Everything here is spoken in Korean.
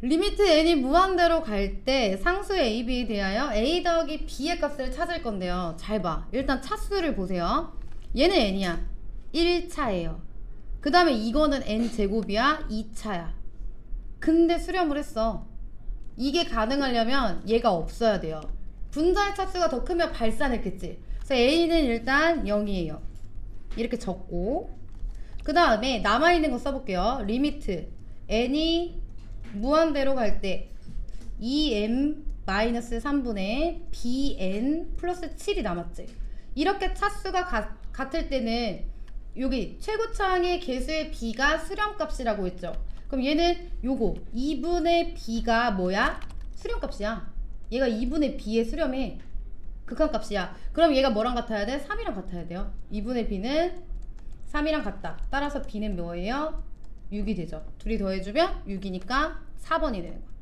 리미트 n이 무한대로 갈 때 상수의 a, b에 대하여 a 더하기 b의 값을 찾을 건데요. 잘 봐. 일단 차수를 보세요. 얘는 n이야. 1차예요. 그 다음에 이거는 n 제곱이야. 2차야. 근데 수렴을 했어. 이게 가능하려면 얘가 없어야 돼요. 분자의 차수가 더 크면 발산했겠지. 그래서 a는 일단 0이에요. 이렇게 적고 그 다음에 남아있는 거 써볼게요. 리미트 n이 무한대로 갈 때 2m 마이너스 3분의 bn 플러스 7이 남았지. 이렇게 차수가 가- 같을 때는 여기 최고차항의 개수의 b가 수렴값이라고 했죠. 그럼 얘는 요거 2분의 b가 뭐야? 수렴값이야. 얘가 2분의 b의 수렴해. 극한값이야. 그럼 얘가 뭐랑 같아야 돼? 3이랑 같아야 돼요. 2분의 b는 3이랑 같다. 따라서 b는 뭐예요? 6이 되죠. 둘이 더해주면 6이니까 4번이 되는 거야.